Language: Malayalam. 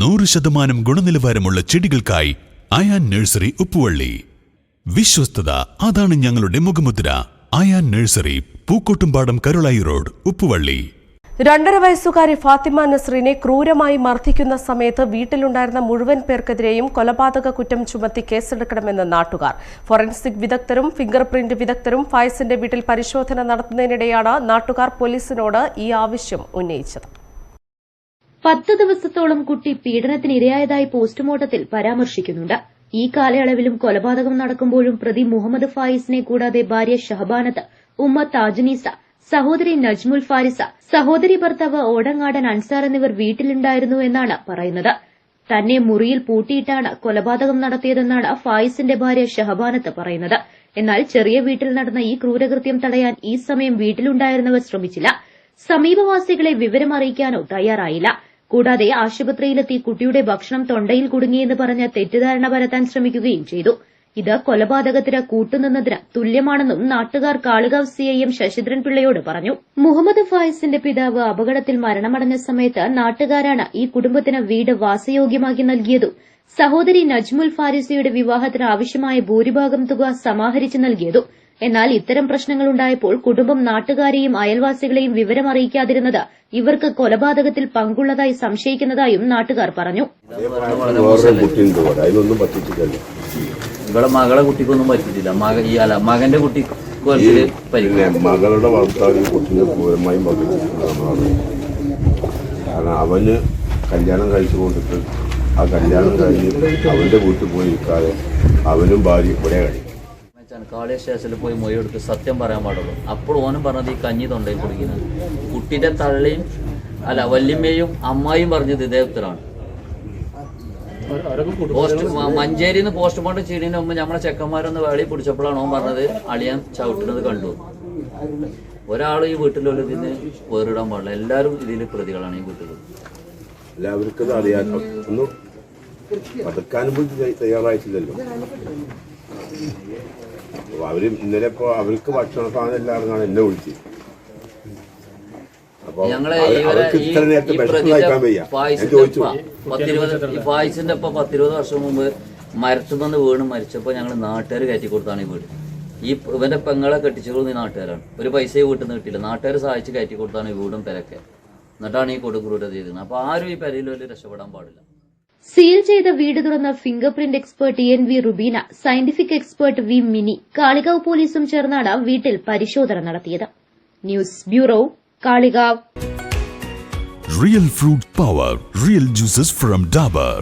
നൂറ് ശതമാനം ഗുണനിലവാരമുള്ള ചെടികൾക്കായി അയാൻ നഴ്സറി ഉപ്പുവള്ളി. വിശ്വസ്തത അതാണ് ഞങ്ങളുടെ മുഖമുദ്ര. Ayan nursery Pookkottumpadam Karulai road Uppuvally. രണ്ടര വയസ്സുകാരി ഫാത്തിമ നസ്രീനെ ക്രൂരമായി മർദ്ദിക്കുന്ന സമയത്ത് വീട്ടിലുണ്ടായിരുന്ന മുഴുവൻ പേർക്കെതിരെയും കൊലപാതക കുറ്റം ചുമത്തി കേസെടുക്കണമെന്ന് നാട്ടുകാർ. ഫോറൻസിക് വിദഗ്ധരും ഫിംഗർ പ്രിന്റ് വിദഗ്ധരും ഫയസിന്റെ വീട്ടിൽ പരിശോധന നടത്തുന്നതിനിടെയാണ് നാട്ടുകാർ പോലീസിനോട് ഈ ആവശ്യം ഉന്നയിച്ചത്. പത്ത് ദിവസത്തോളം കുട്ടി പീഡനത്തിനിരയായതായി പോസ്റ്റ്മോർട്ടത്തിൽ പരാമർശിക്കുന്നുണ്ട്. ഈ കാലയളവിലും കൊലപാതകം നടക്കുമ്പോഴും പ്രതി മുഹമ്മദ് ഫായിസിനെ കൂടാതെ ഭാര്യ ഷഹബാനത്ത് ഉമ്മ താജുനീസ സഹോദരി നജ്മുൽ ഫാരിസ സഹോദരി ഭർത്താവ് ഓടങ്ങാടൻ അൻസാർ എന്നിവർ വീട്ടിലുണ്ടായിരുന്നു എന്നാണ് പറയുന്നത്. തന്നെ മുറിയിൽ പൂട്ടിയിട്ടാണ് കൊലപാതകം നടത്തിയതെന്നാണ് ഫായിസിന്റെ ഭാര്യ ഷഹബാനത്ത് പറയുന്നത്. എന്നാൽ ചെറിയ വീട്ടിൽ നടന്ന ഈ ക്രൂരകൃത്യം തടയാൻ ഈ സമയം വീട്ടിലുണ്ടായിരുന്നവർ ശ്രമിച്ചില്ല. സമീപവാസികളെ വിവരമറിയിക്കാനോ തയ്യാറായില്ല. കൂടാതെ ആശുപത്രിയിലെത്തി കുട്ടിയുടെ ഭക്ഷണം തൊണ്ടയിൽ കുടുങ്ങിയെന്ന് പറഞ്ഞ് തെറ്റിദ്ധാരണ പരത്താൻ ശ്രമിക്കുകയും ചെയ്തു. ഇത് കൊലപാതകത്തിന് കൂട്ടുനിന്നതിന് തുല്യമാണെന്നും നാട്ടുകാർ കാളുകാവ് സിഐഎം ശശിധരൻ പിള്ളയോട് പറഞ്ഞു. മുഹമ്മദ് ഫായിസിന്റെ പിതാവ് അപകടത്തിൽ മരണമടഞ്ഞ സമയത്ത് നാട്ടുകാരാണ് ഈ കുടുംബത്തിന് വീട് വാസയോഗ്യമാക്കി നൽകിയതും സഹോദരി നജ്മുൽ ഫാരിസിയുടെ വിവാഹത്തിന് ആവശ്യമായ ഭൂരിഭാഗം തുക സമാഹരിച്ചു നൽകിയതും എന്നാൽ ഇത്തരം പ്രശ്നങ്ങളുണ്ടായപ്പോൾ കുടുംബം നാട്ടുകാരെയും അയൽവാസികളെയും വിവരം അറിയിക്കാതിരുന്നത് ഇവർക്ക് കൊലപാതകത്തിൽ പങ്കുള്ളതായി സംശയിക്കുന്നതായും നാട്ടുകാർ പറഞ്ഞു. ഇവിടെ. മകളെ കുട്ടിക്കൊന്നും പറ്റിയിട്ടില്ല. മക ഈ അല്ല മകന്റെ പിന്നെ മകളുടെ കുട്ടിനെ കാരണം അവന് കല്യാണം കഴിച്ചു കൊണ്ടിട്ട് ആ കല്യാണം കഴിഞ്ഞ് അവന്റെ വീട്ടിൽ പോയി നിൽക്കാതെ അവനും ഭാര്യ ഇവിടെ കഴിയും കാളിയ സ്റ്റേഷനിൽ പോയി മൊഴി സത്യം പറയാൻ പാടുള്ളൂ. അപ്പോൾ ഓനും പറഞ്ഞത് ഈ കഞ്ഞി തൊണ്ടയിൽ കുടിക്കുന്നത്. കുട്ടിന്റെ തള്ളിയും അല്ല വല്യമ്മയും അമ്മായും പറഞ്ഞത് ഇതേ ഉത്തരമാണ് പോസ്റ്റ് മഞ്ചേരിയിൽ പോസ്റ്റ്മോർട്ടം ചെയ്യുന്നതിന് മുമ്പ് നമ്മളെ ചെക്കന്മാരൊന്ന് വേളി പിടിച്ചപ്പോഴാണ് ഓൻ പറഞ്ഞത് അളിയാൻ ചവിട്ടുന്നത് കണ്ടു. ഒരാൾ ഈ വീട്ടിലുള്ള ഇതിന് വേറിടാൻ പാടില്ല. എല്ലാവരും ഇതിൽ പ്രതികളാണ് ഈ വീട്ടിൽ. എല്ലാവർക്കും പോലും തയ്യാറായിട്ടില്ലല്ലോ. അവർ ഇന്നലെ ഇപ്പൊ അവർക്ക് ഭക്ഷണ സാധനം ഇല്ലാതെന്നാണ് എന്നെ വിളിച്ചത്. അപ്പൊ ഞങ്ങളെ ഇവരെ അവർക്ക് ഇത്ര നേരത്തെ ഭക്ഷണം കഴിക്കാൻ വയ്യ. ഞാൻ ചോദിച്ചു. ഫായിസിന്റെ ഒപ്പം പത്തിരുപത് വർഷം മുമ്പ് മരത്തുമെന്ന് വീണ് മരിച്ചപ്പോൾ ഞങ്ങൾ നാട്ടുകാർ കയറ്റി കൊടുത്താണ് ഈ വീട്. ഈ ഇവന്റെ പെങ്ങളെ കെട്ടിച്ചത് ഈ നാട്ടുകാരാണ്. ഒരു പൈസയും വീട്ടിൽ നിന്ന് കിട്ടിയില്ല. നാട്ടുകാർ സഹായിച്ച് കയറ്റി കൊടുത്താണ് ഈ വീടും പെരക്കെ എന്നിട്ടാണ് ഈ കൊടുക്രൂരത ചെയ്തിരുന്നത് അപ്പൊ ആരും ഈ പെരയിൽ വലിയ രക്ഷപ്പെടാൻ പാടില്ല. സീൽ ചെയ്ത വീട് തുറന്ന finger print expert N V Rubeena scientific expert V Mini Kalikavu പോലീസും ചേർന്നാണ് വീട്ടിൽ പരിശോധന നടത്തിയത്. News bureau Kalikavu. Real fruit power real juices from Dabur